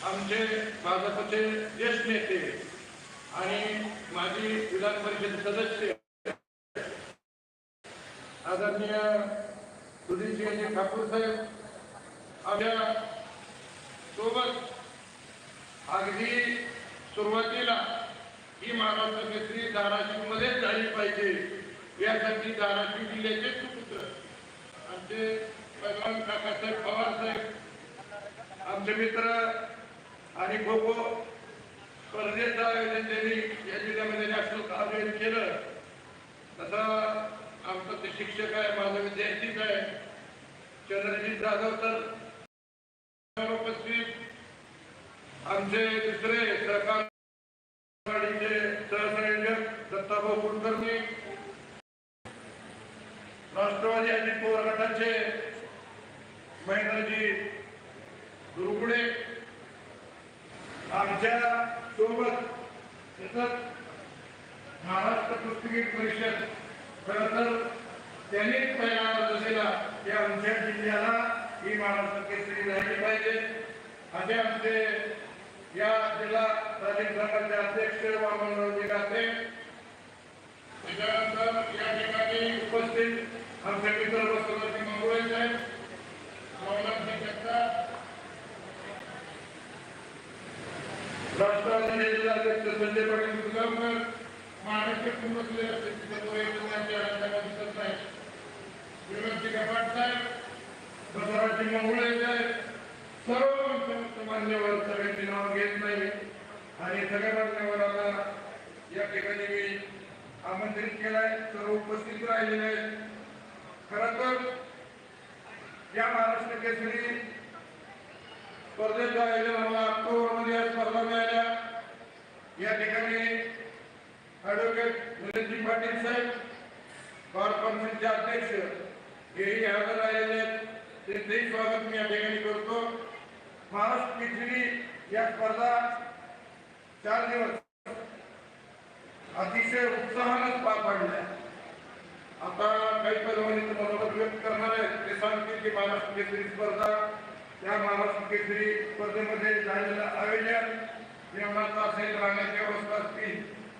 आमचे भाजपचे ज्येष्ठ नेते आणि माजी विधान परिषद सदस्य आदरणीय सुधीरसिंहजी ठाकूर साहेब आपल्यासोबत अगदी सुरुवातीला ही महाराष्ट्र केसरी धाराशिव मध्येच झाली पाहिजे यासाठी धाराशिव जिल्ह्याचे सुपुत्र आमचे भगवान काकासाहेब पवार साहेब आमचे मित्र आणि खो खो स्पर्धेचं आयोजन त्यांनी या जिल्ह्यामध्ये नॅशनल आयोजन केलं. तसा आमचा ते शिक्षक आहे माझा विद्यार्थीच आहे. चंद्रजीत जाधव तर उपस्थित आमचे दुसरे सहकार सहसंयोजक दत्ताभाऊ कुलकर्णी. राष्ट्रवादी अजित पवार गटाचे महेंद्रजी दुर्गुडे आमच्यासोबत तसंच महाराष्ट्र कुस्ती परिषद खरं तर त्यांनीच पहिला अर्ज दिला की आमच्या जिल्ह्याला ही महाराष्ट्र केसरी झाली पाहिजे. असे आमचे या जिल्हा प्राधिक संघाचे अध्यक्ष वामनरावजी गाते त्याच्यानंतर या ठिकाणी उपस्थित आमचे मित्र वसुलाजी मंगोळे साहेब मौलाना जगताप राष्ट्रवादी जिल्हाध्यक्ष संजय पाटील मुसलमान कुंभसले दिसत नाही. विनोदजी कपाट साहेब? बसवराजी मंगुळे साहेब सर्व मंच मान्यवर सगळ्यांची नाव घेत नाही. आणि सगळ्या मान्यवरांना या ठिकाणी मी आमंत्रित केलाय सर्व उपस्थित राहिलेले आहेत. खरं तर या महाराष्ट्र केसरी स्पर्धेचं आयोजन आम्हाला ऑक्टोबरमध्ये या स्पर्धा मिळाल्या. या ठिकाणी ॲडव्होकेट निलेशजी पाटील साहेब बार कॉन्फरन्सचे अध्यक्ष हेही हजर राहिलेले आहेत. त्यांचंही स्वागत मी या ठिकाणी करतो. महाराष्ट्र पिछडी या स्पर्धा चार दिवस अतिशय उत्साहानं पार पाडल्या. आता काही पैलवानी मनोगत व्यक्त करणार आहेत. ते सांगतील की महाराष्ट्र केसरी स्पर्धा त्या महाराष्ट्र केसरी स्पर्धेमध्ये झालेलं आयोजन जेवणाचा असेल राहण्याची अवस्था असतील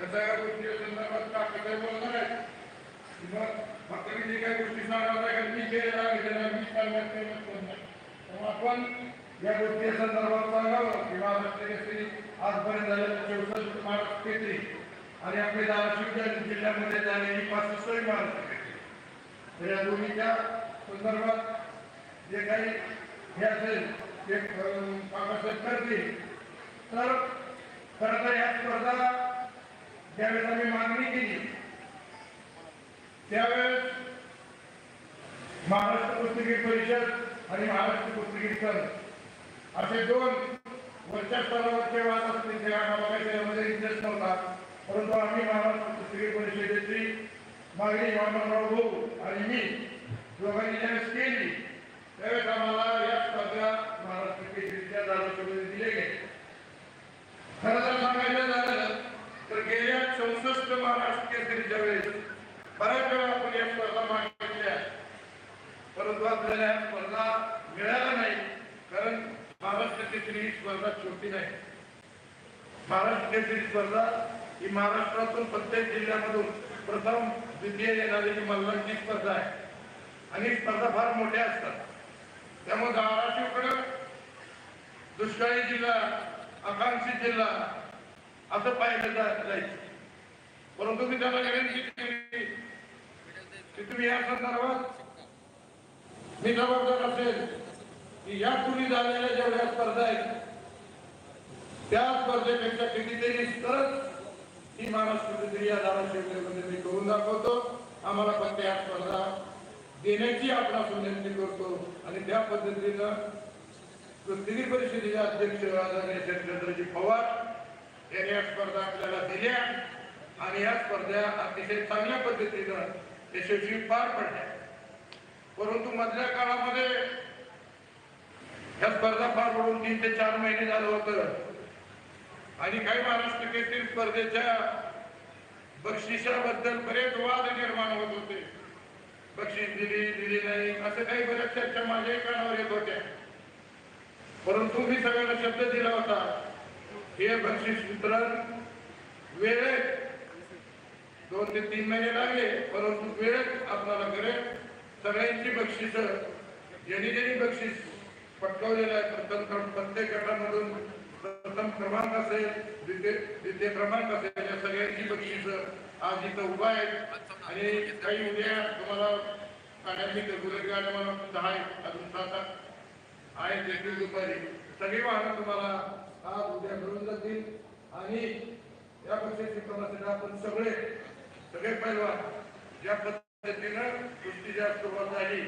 या सगळ्या गोष्टी संदर्भात काकासाहेब बोलणार आहे मग फक्त मी जे काही गोष्टी सांगणार आहे मी केलेला आयोजनाला मी सांगण्यात काही मत आपण या गोष्टी संदर्भात सांगावं की महाराष्ट्र केसरी आजपर्यंत झालेलं चौसष्ट महाराष्ट्र केसरी आणि आपले धाराशिव जिल्ह्यामध्ये झालेली पासष्ट महाराष्ट्र केसरी तर या दोन्हीच्या संदर्भात जे काही हे असेल ते अं, करतील तर खरं तर या स्पर्धा ज्यावेळेस आम्ही मागणी केली त्यावेळेस महाराष्ट्र पुस्तकी परिषद आणि महाराष्ट्र पुस्तकी संघ असे दोन वरच्या स्तरावरचे वाद असतील ते आम्हाला इंटरेस्ट नव्हता. परंतु आम्ही महाराष्ट्र पुस्तकी परिषदेची मागणी वामनराव भाऊ आणि मी दोघांनी ज्यावेळेस केली त्यावेळेस आम्हाला या स्पर्धा महाराष्ट्र केसरीच्या दादासोबत दिले गेले खरं तर सांगायचं झालं तर गेल्या चौसष्ट महाराष्ट्र केसरीच्या वेळेस बऱ्याच वेळा आपण या स्पर्धा मागितल्या परंतु आपल्याला या स्पर्धा मिळाला नाही कारण महाराष्ट्र केसरी ही स्पर्धा छोटी नाही महाराष्ट्र केसरी स्पर्धा ही महाराष्ट्रातून प्रत्येक जिल्ह्यामधून प्रथम द्वितीय येणारी मल्लांची स्पर्धा आहे आणि स्पर्धा फार मोठ्या असतात त्यामुळे धाराशिवकडे दुष्काळी जिल्हा आकांक्षित जिल्हा असं पाहिलं जायचं. परंतु मी त्याला गॅरंटी केली की तुम्ही या संदर्भात मी जबाबदार असेल की या पूर्वी झालेल्या जेवढ्या स्पर्धा आहेत त्या स्पर्धेपेक्षा कितीतरी सरस ही महाराष्ट्र या धाराशिवमध्ये मी करून दाखवतो. आम्हाला फक्त या स्पर्धा देण्याची आपण विनंती करतो. आणि त्या पद्धतीनं कुस्ती परिषदेचे अध्यक्ष आदरणीय चंद्रजी पवार यांनी या स्पर्धा आपल्याला दिल्या. आणि या स्पर्धा अतिशय चांगल्या पद्धतीनं यशस्वी पार पडल्या. परंतु मधल्या काळामध्ये ह्या स्पर्धा पार पडून तीन ते चार महिने झालं होतं. आणि काही महाराष्ट्र केसरी स्पर्धेच्या बक्षिसाबद्दल बरेच वाद निर्माण होत होते. बक्षीस दिली दिली नाही असं काही बऱ्याच चर्चा माझ्याही कानावर येत होत्या. परंतु मी सगळ्यांना शब्द दिला होता हे बक्षीस वितरण वेळेत दोन ते तीन महिने लागले परंतु वेळेत आपल्याला करेल. सगळ्यांची बक्षीस ज्यांनी ज्यांनी बक्षीस पटकावलेलं आहे प्रथम प्रत्येक गटामधून प्रथम क्रमांक असेल द्वितीय क्रमांक असेल या सगळ्यांची बक्षीस आज इथं उभा आहेत आणि काही उद्या तुम्हाला काढायची रेग्युलर गाड्या मला दहा आहेत अजून सात आठ आहेत देखील दुपारी. सगळी वाहनं तुम्हाला आज उद्या मिळून जातील. आणि या पक्षाची वितरणासाठी आपण सगळे सगळे पैलवान ज्या पद्धतीनं कुस्ती ज्या सुरुवात झाली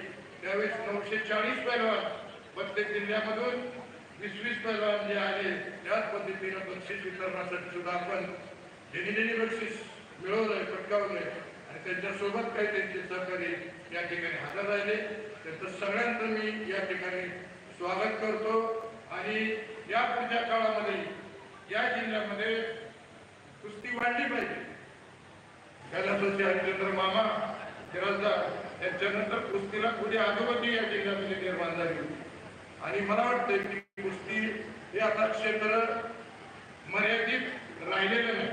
त्यावेळेस नऊशे चाळीस पैलवान प्रत्येक जिल्ह्यामधून वीस वीस पैलवान जे आले त्याच पद्धतीनं बक्षीस वितरणासाठी सुद्धा आपण ज्यांनी ज्यांनी बक्षीस मिळवलंय पटकावलंय आणि त्यांच्यासोबत काही त्यांचे सहकारी या ठिकाणी हजर राहिले त्यांचं सगळ्यांचं मी या ठिकाणी स्वागत करतो आणि या पुढच्या काळामध्ये या जिल्ह्यामध्ये कुस्ती वाढली पाहिजे कैलासोचे हरिचंद्र मामा शिराजदार यांच्यानंतर कुस्तीला पुढे अधोगती या जिल्ह्यामध्ये निर्माण झाली आणि मला वाटतं की कुस्ती हे आता क्षेत्र मर्यादित राहिलेलं नाही.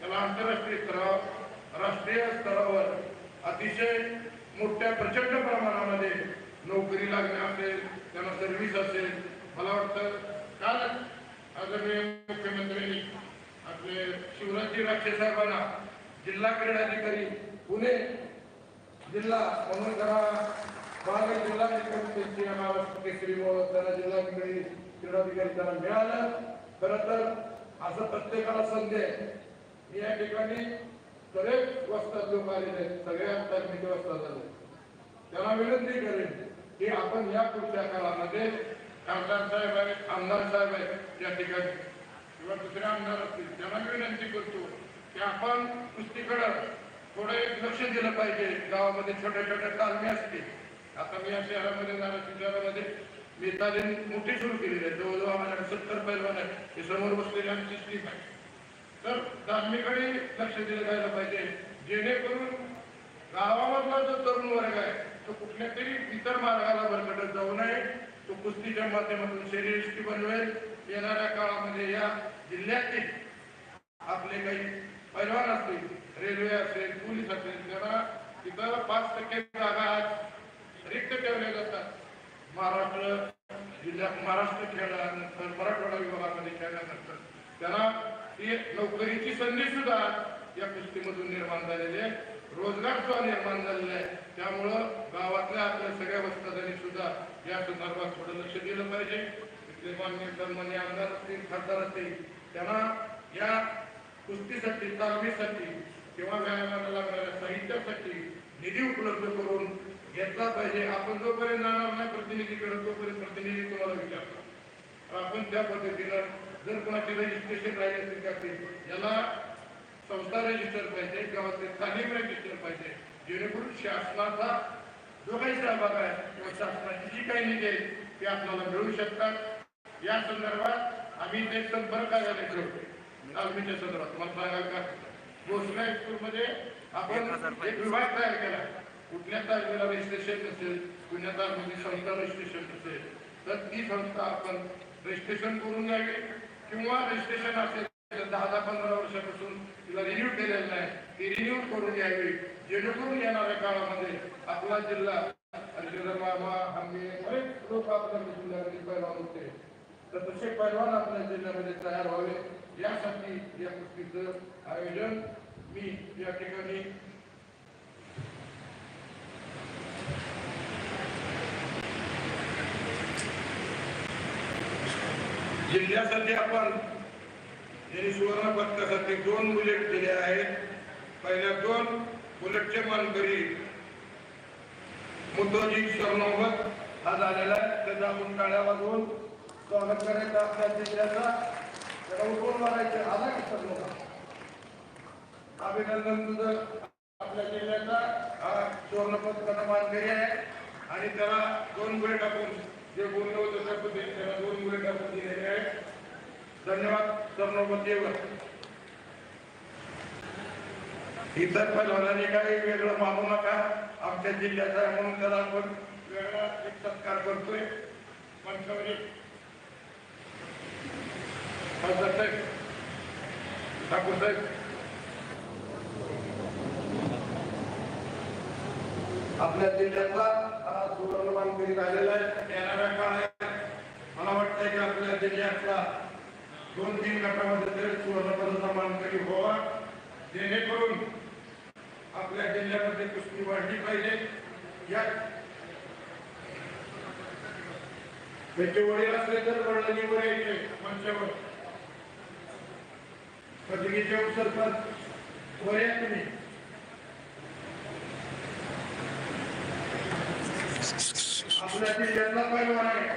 त्याला आंतरराष्ट्रीय स्तरावर राष्ट्रीय स्तरावर अतिशय मोठ्या प्रचंड प्रमाणामध्ये नोकरी लागणे असेल त्यांना सर्व्हिस असेल. मला वाटतं कालच आदरणीय मुख्यमंत्र्यांनी आपले शिवराजजी राक्षे साहेबांना जिल्हा क्रीडाधिकारी पुणे जिल्हा म्हणून जरा बाल जिल्हा त्यांची महाराष्ट्र केसरी म्हणून त्यांना जिल्हा क्रीडी क्रीडाधिकारी त्यांना मिळालं खर तर असं प्रत्येकाला संधी आहे मी या ठिकाणी बरेच वस्तात लोक आलेले आहेत सगळ्या तालमीचे वस्तात आले त्यांना विनंती करेन की आपण या पुढच्या काळामध्ये खासदार साहेब आहेत आमदार साहेब आहेत या ठिकाणी किंवा दुसरे आमदार असतील त्यांना विनंती करतो की आपण कुस्तीकडं थोडं एक लक्ष दिलं पाहिजे गावामध्ये छोट्या छोट्या तालमी असतील आता मी या शहरामध्ये धाराशिव शहरामध्ये मी तालीम मोठी सुरू केलेली आहे. जवळजवळ आम्हाला सत्तर पैलवान आहे हे समोर बसलेली आमची टीम आहे. तर तालमीकडे लक्ष दिलं जायला पाहिजे. जेणेकरून गावामधला जो तरुण वर्ग आहे तो कुठल्या तरी इतर मार्गाला बरकटत जाऊ नये. तो कुस्तीच्या माध्यमातून शरीरष्टी बनवेल. येणाऱ्या काळामध्ये या जिल्ह्यातील आपले काही पैलवान असतील रेल्वे असेल पोलीस असेल त्यांना तिथं पाच टक्के जागा आज रिक्त ठेवल्या जातात महाराष्ट्र जिल्ह्यात महाराष्ट्र खेळल्यानंतर मराठवाडा विभागामध्ये खेळल्यानंतर त्यांना ती नोकरीची संधी सुद्धा या कुस्तीमधून निर्माण झालेली आहे. रोजगार सुद्धा निर्माण झालेला आहे. त्यामुळं गावातल्या आपल्या सगळ्या वस्तादांनी सुद्धा या संदर्भात थोडं लक्ष दिलं पाहिजे. तिथले मान्य सन्मान्य आमदार असतील खासदार असतील त्यांना या कुस्तीसाठी तालमीसाठी किंवा व्यायामाला लागणाऱ्या साहित्यासाठी निधी उपलब्ध करून पाहिजे आपण जोपर्यंत जाणार नाही प्रतिनिधीकडे तोपर्यंत प्रतिनिधी तुम्हाला विचारतो. आपण त्या पद्धतीनं जर कोणाचे रजिस्ट्रेशन राहिले असेल का याला संस्था रजिस्टर पाहिजे गावातले तालीम रजिस्टर पाहिजे. जेणेकरून शासनाचा जो काही सहभाग आहे किंवा शासनाची जी काही निधी आहे ते आपल्याला मिळू शकतात. या संदर्भात आम्ही ते संपर्क कार्यालय ठेवतो तालमीच्या संदर्भात. मला सांगाल का? भोसले हायस्कूलमध्ये आपण एक विभाग तयार केला. कुठल्या तारखेला रजिस्ट्रेशन असेल कुठल्या तालमीची संस्था रजिस्ट्रेशन असेल तर ती संस्था आपण रजिस्ट्रेशन करून घ्यावी किंवा रजिस्ट्रेशन असेल तर दहा दहा पंधरा वर्षापासून तिला रिन्यू केलेलं नाही. ती रिन्यू करून द्यावी जेणेकरून येणाऱ्या काळामध्ये आपला जिल्हा आणि मामा आम्ही बरेच लोक आपल्या जिल्ह्यामध्ये पैलवान होते. तर तसे पैलवान आपल्या जिल्ह्यामध्ये तयार व्हावे. यासाठी या कुस्तीचं आयोजन मी या ठिकाणी जिल्ह्यासाठी आपण यांनी सुवर्ण पदकासाठी दोन बुलेट दिले आहेत पहिल्या दोन बुलेटचे मानकरी मुद्दोजी सरनोबत हा झालेला आहे. त्याचा आपण काळ्या वाजवून स्वागत करायचं आपल्या जिल्ह्याचा. त्याला उठवून मारायचे. आला की सरनोबत? अभिनंदन तुझं. आपल्या जिल्ह्याचा हा सुवर्ण मानकरी आहे. आणि त्याला दोन गुळे टाकून जे बोललो होतं त्या पद्धतीने त्याला दोन गुळे टाकून दिलेले आहेत. धन्यवाद सरनोबतीवर इतर पैलवानांनी काही वेगळं मानू नका. आमच्या जिल्ह्याचा आहे म्हणून त्याला आपण वेगळा एक सत्कार करतोय. पंचवरी ठाकूर साहेब. आपल्या जिल्ह्यातला सुवर्णमान करीत आलेला आहे. तेराव्या काळ आहे. मला वाटतंय की आपल्या जिल्ह्यातला दोन तीन गटामध्ये तरी सुवर्णपदाचा मानकरी व्हावा. जेणेकरून आपल्या जिल्ह्यामध्ये कुस्ती वाढली पाहिजे. या त्याचे वडील असले तर वडिलांनीवर यायचे मंचावर. पदवीचे सरपंच वर या तुम्ही. आपल्या जिल्ह्यातला पैलवान आहे.